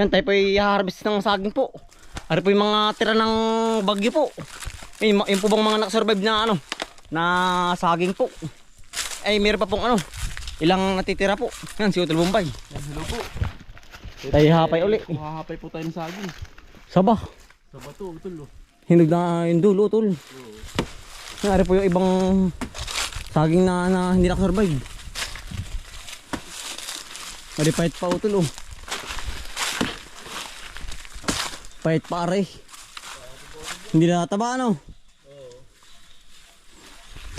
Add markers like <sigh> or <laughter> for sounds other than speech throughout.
Yan, tayo po i-harvest ng saging po. Ari po yung mga tira ng bagyo po. Eh, yung po bang mga nakasurvive na ano, na saging po. Ay, meron pa pong ano, ilang natitira po. Yan, si Utol Bombay. Yan, hello po. Tayo hapay uli. Mahahapay po tayo ng saging. Saba. Sa bato, utol oh. Hinog na yung dulo, Utol. Yan, ari po yung ibang saging na, na hindi nakasurvive. Ari pahit pa, Utol, oh. Pahit pa, aray. Hindi na nataba, ano?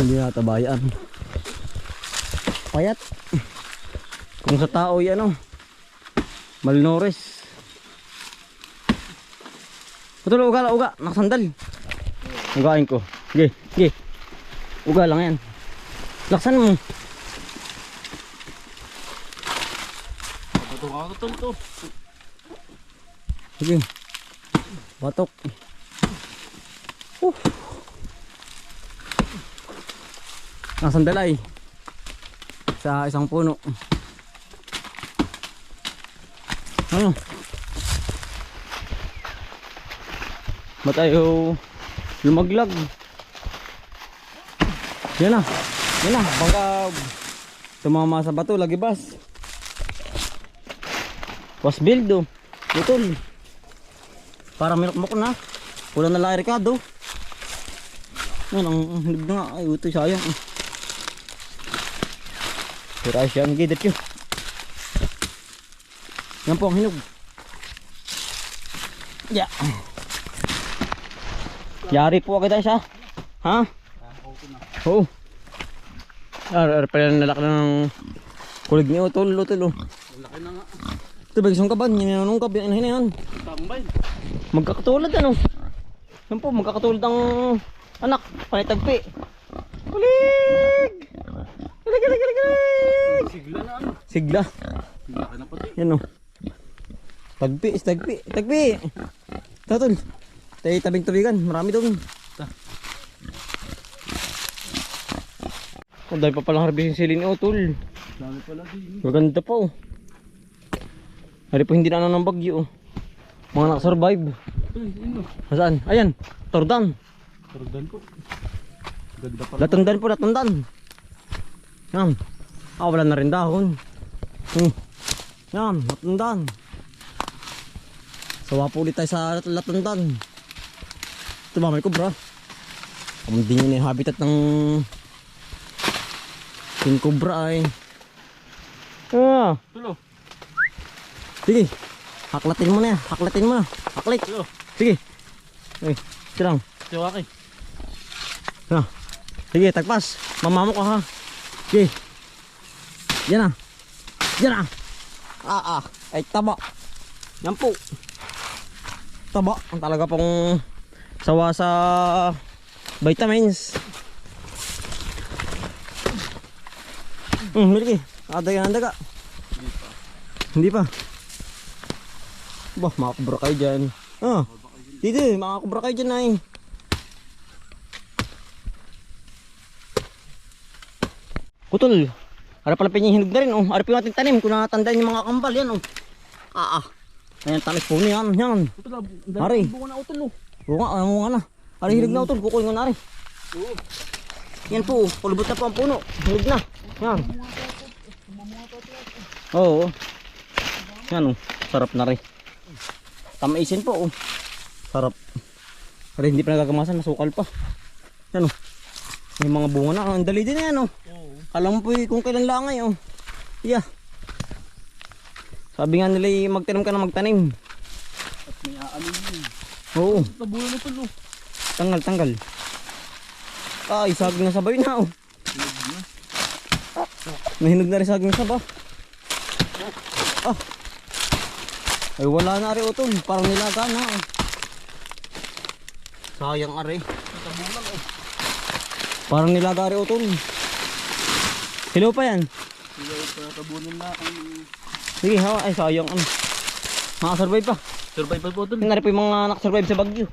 Hindi na nataba yan. Payat. Kung sa tao yan, ano? Malnourished. Putol, uga lang, uga. Nakasandal. Ugain ko. Sige, sige. Uga lang yan. Laksan mo. Sa bato ka utol to. Sige. Batok. Uh. Nakasandal ay. Sa isang puno. Ano? Ba't tayo lumaglag? Yan na. Yan na. Bangka tumama sa bato. Lagi bas. Was build oh. Utol. Para minukmok na. Kulang na lang Ricardo. Yan ang hinog na nga. Ay utoy sayang. Ay siya ang gidet yun. Yan po ang hinog. Yeah. Yari po agad tayo. Ha? Oo. Ah, pala nalak na ng kulig ni Utol. Utol oh. Laki na nga. Ito ba isang kaban? Yan yung kab. Yan yan. Tambay. Magkakatulad ano? Yan po, magkakatulad ang anak. Panitagpi. Kulig! Kulig, kulig, kulig, kulig! Sigla na ano. Sigla. Laki na pati. Yan o. Tagpi, is tagpi. Tagpi! Tatol. Tayo tabing tubigan. Marami doon. Ta. Oh, dahil pa palang harbisin sili ni Otol. Dami pala din. Maganda pa oh. Hari po hindi na ano ng bagyo oh. Mga nakasurvive. Nasaan? Ayan. Tordan. Turdan po. Ganda pala. Latundan po, latundan. Yan. Ah, wala na rin dahon. Hmm. Yan, latundan. Sawa po ulit tayo sa lat- latundan. Ito ba, may kubra. Hindi nyo na yung habitat ng king kubra ay. Ah, Tulo. sige. Haklatin mo na yan. Haklatin mo na. Haklit. Tulo. Sige. Ay, ito lang. Tiwaki. Ah. Sige, tagpas. Mamamok ka ha. Sige. Yan na. Yan na. Ah, ah. Ay, taba. Yan po. Taba. Ang talaga pong sawa sa vitamins. Hmm, miliki. Ada yan daga. Hindi pa. Bah, mga kubra kayo dyan. Ah, dito, mga kubra kayo dyan ay. Kutol. Ara pala pinyihinog na rin oh. Ara pa yung ating tanim kung natandaan yung mga kambal yan oh. Ah ah. Ayan tamis po niyan. Yan. Utol, ang Ari. dami bunga na utol oh. Oo nga, ano nga na. Ari hinog na utol. Kukunin ko na rin. Oo. Yan po. Pulubot na po ang puno. Hinog na. Yan. Oo. Yan oh. Sarap na rin. Tamaisin po oh. Sarap. Ari hindi pa nagagamasan. Nasukal pa. Yan oh. May mga bunga na. Ang dali din na yan oh. Oo. Alam po eh, kung kailan langay oh. Yeah. Sabi nga nila eh, magtanim ka na magtanim. At may aalim yun. Oo. Tabulo na utol oh. Tanggal, tanggal. Ay, saging na sabay na oh. Nahinog na rin saging saba. Ah. Ay wala na rin utol. Parang nilaga na oh. Sayang are. Tabulang oh. Parang nilaga rin utol. Hello pa yan. Sila pa tabunan na ang Sige, hawa. Ay, sayang ano. Makasurvive pa. survival po. Yung nari po yung mga nakasurvive sa Bagyo.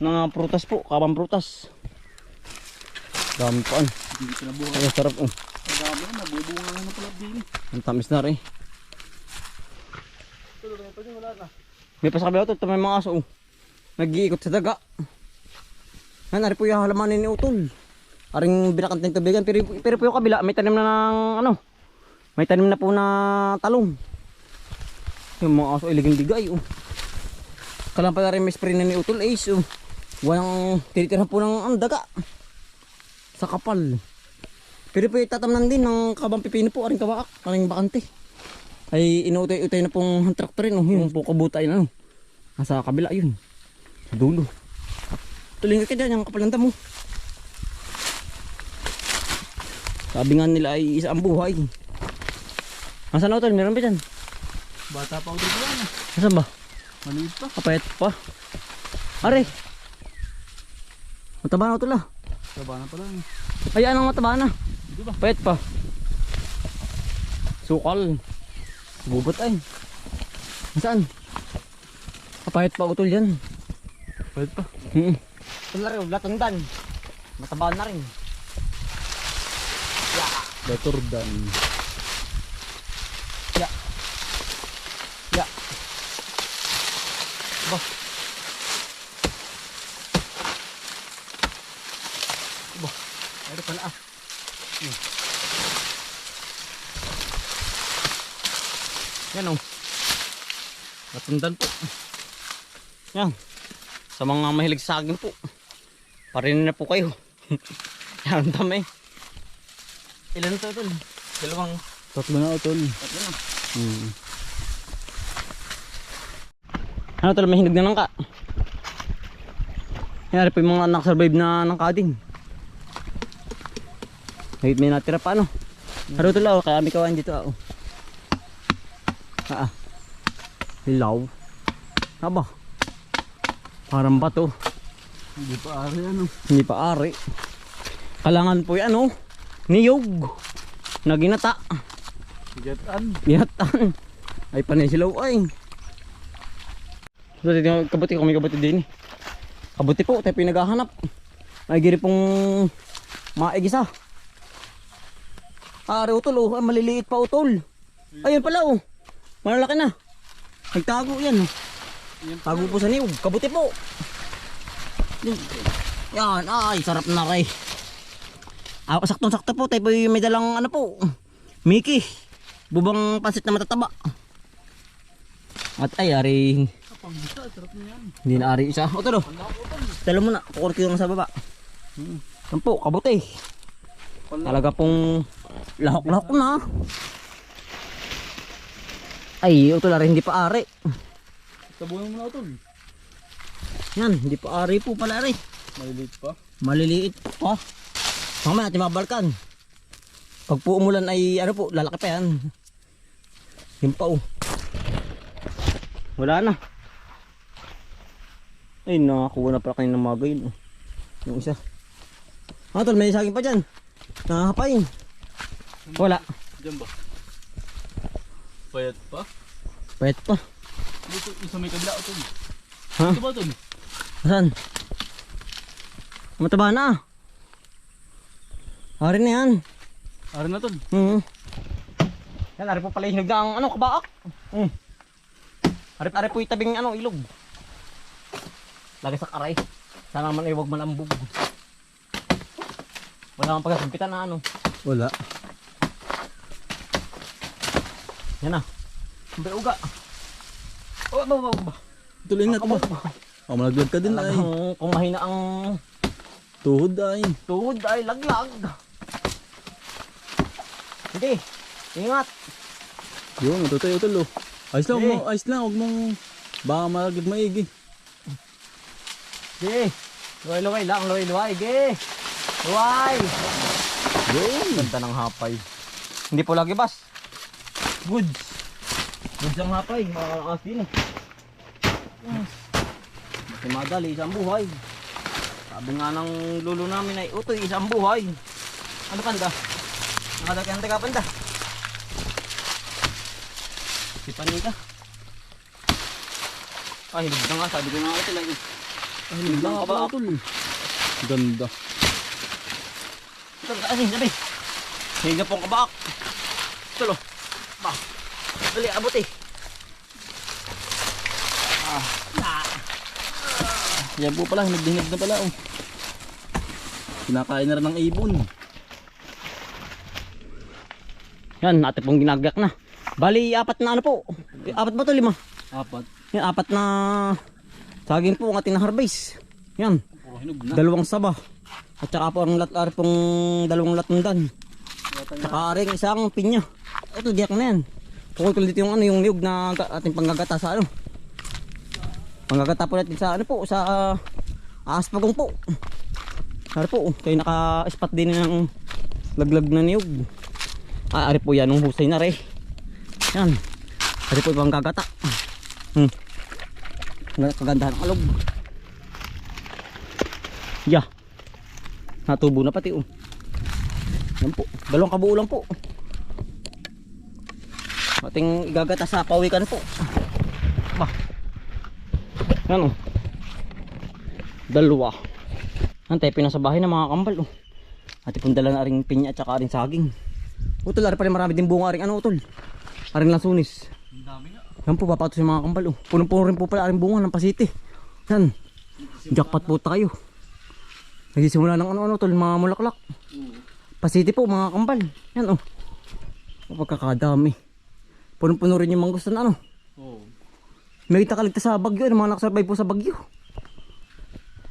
Mga prutas po, kabang prutas. Dami po ano. Hindi ko nabuhay. Ay, sarap oh. Ang dami na, nabubunga na pala din. Ang tamis na rin. Tulo Ito din wala na. May pa sa kabila ito may mga aso. oh. Nag-iikot sa daga. Yan, ari po yung halamanin ni utol. Aring binakanteng tubigan, pero, pero po yung kabila, may tanim na ng ano. May tanim na po na talong. Yung mga aso iliging digay. Oh. Kalang pala rin may spray na ni utol, ace. Oh. Walang tinitira po ng ang daga. Sa kapal. Pero po yung din ng kabang pipino po, aring kawaak, aring bakante. Ay inuutay-utay na pong tractor rin, oh. yung po kabutay na. Oh. Nasa kabila yun. Sa dulo. Tuloy ka dyan, yung kapal ng damo. Sabi nga nila ay isa ang buhay. Nasaan na utol? Meron ba dyan? Bata pa ako dito yan. Nasaan ba? Maliit pa. Kapayat pa. Are. Mataba na utol ah. Taba na pala. eh. Ay, anong mataba na? Di ba? Payat pa. Sukal. Bubot ay. Saan? Kapayat pa utol yan. Pwede pa. Hmm. Ito na rin, latundan. Mataba na rin. Daturdan. Ya. Ya. Ba. Ba. Meron pala ah. Hmm. Yan oh. Latundan po. Yan. Sa mga mahilig sa akin po. Parin na po kayo. Yan <laughs> ang dami. Ilan ito ito? Dalawang Tatlo na utol. Tatlo na. Hmm. Ano tol, may hinog na nangka. Yan, po yung mga nakasurvive na nangka din. May, may natira pa ano. Haro tol, oh, kaya may kawan dito. Oh. Ah, ah. Hilaw. Aba. Parang bato. Hindi pa ari ano. Hindi pa ari. Kalangan po yan oh. Niyog. Naginata. Sigatan. Ginatan. Ay panay silaw ay. So, kabuti ko may kabuti din. eh. Kabuti po, tayo pinaghahanap. Ay giri pong maigisa. Ari utol oh, ay, maliliit pa utol. Ayun pala oh. Malalaki na. Nagtago yan. oh. Tago po sa niyog. Kabuti po. Yan, ay sarap na ray. Ah, saktong sakto po, tayo po yung may dalang ano po. Mickey. Bubang pansit na matataba. At ay, ari, Kapag isa, sarap na yan. hindi na ari isa. O talo, talo mo na, kukurki lang sa baba. Yan po, kabuti. Talaga pong lahok-lahok na. Ay, ito na rin, hindi pa ari. Tabunan mo na utol. Yan, hindi pa ari po pala ari. Maliliit pa. Maliliit pa. Mamaya natin mabalkan. Pag po umulan ay ano po, lalaki pa yan. Yun pa oh. Wala na. Ay, nakakuha na pala kanina ng mga gayon. Oh. Yung isa. Ah, tol, may saging pa dyan. Nakakapain. Wala. Diyan ba? Payat pa. Pwet pa. Dito, isa may kabila utol. Ha? Ito ba utol? Saan? Mataba na. Ari na yan. Ari na tol. Hmm. Yan, ari po pala yung hinog na ang ano, kabaak. Hmm. Ari, ari po yung tabing ano, ilog. Lagi sa karay. Sana naman ay huwag malambog. Wala kang pagkasampitan na ano. Wala. Yan na. May uga. Oh, ba, ba, ba. Tuloy na ba? Oh, malaglag ka din ay. Kung mahina ang Tuhod ay. tuhod ay laglag. Hindi. Ingat. Yun, matutay utol oh. Ayos lang, mo, ayos lang, huwag mong baka malaglag maigi. Sige. Luway-luway lang. Luway-luway. Sige. Luway. Yun. Ganda ng hapay. Hindi po lagi bas. Goods. Goods ang hapay. Makakakas din eh. Yes. Madali, isang buhay. Sabi nga ng lulo namin ay, utoy, isang buhay. Ano kanda? Nakadaki ka panda. Si Panika. Ah, hilig na nga. Sabi ko nga ito lang. eh. Ah, hilig na nga ba ako? utol. Ganda. Ito, kasi sabi. Higa pong kabak. Tulo. Ba. Dali, abot eh. Yan po pala, hinag-hinag na pala oh. Kinakain na rin ng ibon. Yan, ate pong ginagak na. Bali, apat na ano po. Eh, Apat ba to lima? Apat. Yan, apat na saging po ang ating na-harvest. Yan, Oh, na. dalawang saba. At saka po ang lat pong dalawang latundan. Saka rin isang pinya. Ito, diyak na yan. Pukul dito yung ano, yung niyog na ating panggagata sa ano. Panggagata po natin sa ano po, sa uh, aspagong po. Ari po, kayo naka-spot din ng laglag na niyog. Ah, po yan, yung husay na re. Yan. Ari po yung panggagata. Hmm. Ang Kagandahan ng alog. Yeah. Natubo na pati oh. Yan po. Dalawang kabuo lang po. Ating igagata sa pawikan po. Ba. Yan oh. Dalawa. Antay pinasa bahay ng mga kambal oh. At ipon dala na ring pinya at saka ring saging. Utol, ari pala marami din bunga ring ano utol. Aring lansunis. Ang dami nga. Yan po, papatos yung mga kambal. Oh. Punong-puno rin po pala aring bunga ng pasiti. Yan. Jackpot po tayo. Nagsisimula ng ano-ano tol, mga mulaklak. Pasiti po, mga kambal. Yan oh. Pagkakadami. Punong-puno rin yung mangustan ano. Oo. May takaligtas sa bagyo. Ano, mga nakasurvive po sa bagyo.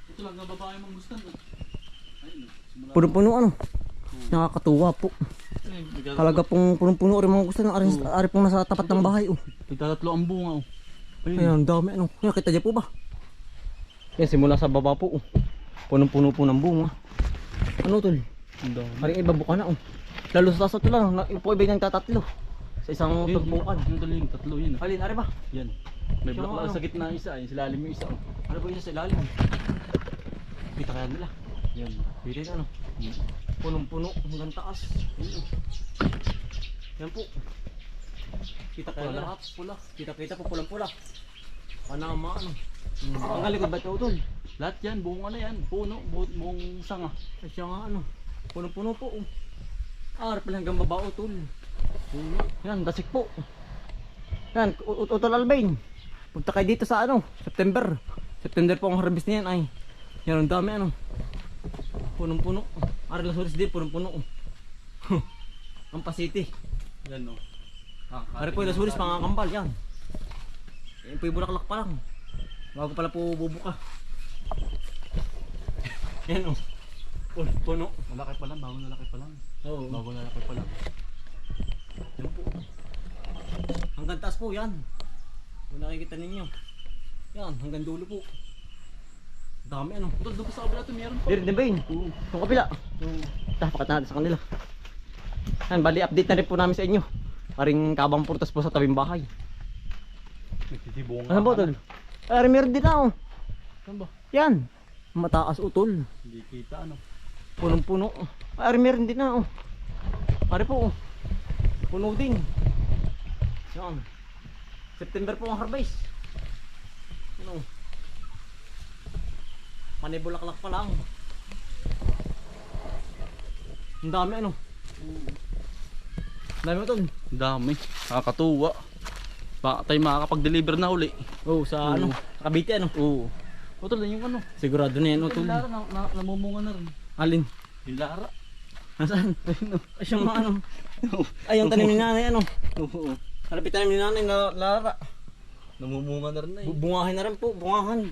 Ito lang ang babae gusto. Ayun. Simula. Punong-puno ano. Nakakatuwa po. Nagdadalo- Talaga pong punong-puno rin mga gustan. Ari, ari pong nasa tapat ng bahay oh. Nagtatatlo ang bunga oh. Ayun. Ang dami ano. Kaya kita niya po ba? Yan, simula sa baba po. Oh. Punong-puno po ng bunga. Ano tol? Ang dami. Haring iba buka na oh. Lalo sa tatlo lang, na- yung po iba yung tatatlo. Sa isang Ayun, tugbukan. Yung daling tatlo yun. Alin, ari ba? Yan. May Yung block ano? sa gitna isa. Yung silalim yung isa oh. Ano ba yung sa ilalim? Kita kaya nila. Yan. Pili na ano. Punong-puno, hanggang taas. Oh. Yan po. Kita kaya Pula nila. lahat. Pula. Kita-kita po pulang-pula. Panama ano. Ang galikod ba ito utol? Lahat yan. Bunga na yan. Puno. Bu- buong sanga. Siya nga ano. Punong-puno po. Oh. Ah, pala hanggang baba utol. Yan, dasik po. Yan, utol Albain. Punta kayo dito sa ano, September. September po ang harvest niyan ay. Yan, ang dami ano. Punong-puno. Ari Lasuris din, punong-puno. <laughs> ang pasiti. Yan oh. Ari po yung Lasuris, mga kambal, yan. Yan po yung bulaklak pa lang. Bago pala po bubuka. Yan o. Puno. puno. Malaki pa lang. Bago nalaki pa lang. Oo. Bago nalaki pa lang. Yan po. Hanggang taas po yan. Kung nakikita ninyo. Yan, hanggang dulo po. Dami ano. Ito doon sa kabila ito meron pa. Dire din ba yun? Oo. Yung kapila. Oo. Tapakat natin sa kanila. Yan, bali update na rin po namin sa inyo. Paring kabang purtas po sa tabing bahay. Nagtitibong Ano ba tol? Ay, meron din na oh. Saan ba? Yan. Mataas utol. Hindi kita ano. Punong-puno. Ay, meron din na oh. Pare po oh. Puno din. Yan. September po ang harvest. Ano? Manibulaklak pa lang. Ang dami ano. Ang dami utol. Ang dami. Nakakatuwa. Baka tayo makakapag-deliver na uli. Oh, sa Oo. ano? Cavite ano? Oo. O tol, yung ano. Sigurado na yan utol. Lara, na, na, namumunga na rin. Alin? Yung Lara. Nasaan? Ay, siyang mga ano. Ay, yung tanim ni nanay ano. Oo. Malapit tanim ni nanay na lara. Namumunga na rin na eh. Bu- Bungahin na rin po, bungahan.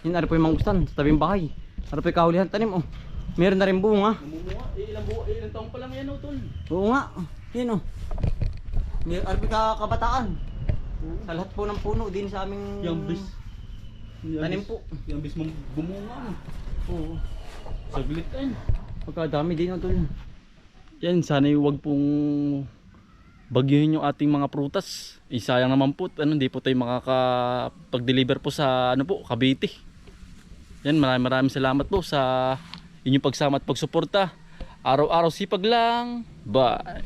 Yun, ano po yung mangustan sa tabing bahay. Ano po yung kahulihan tanim oh. Meron na rin bunga. Namumunga. Eh, ilang, buwa, eh, ilang taong pa lang yan o tol. Oo nga. Yun oh. Meron ano po yung kabataan. Sa lahat po ng puno din sa aming Yung bis. tanim po. Yung bis mong bumunga mo. Oo. Saglit ayun. Pagkadami din oh tol. Yan, sana huwag pong bagyuhin yung ating mga prutas. Eh, sayang naman po, ano, hindi po tayo makakapag-deliver po sa ano po, Cavite. Yan, maraming maraming salamat po sa inyong pagsama at pagsuporta. Araw-araw sipag lang. Bye.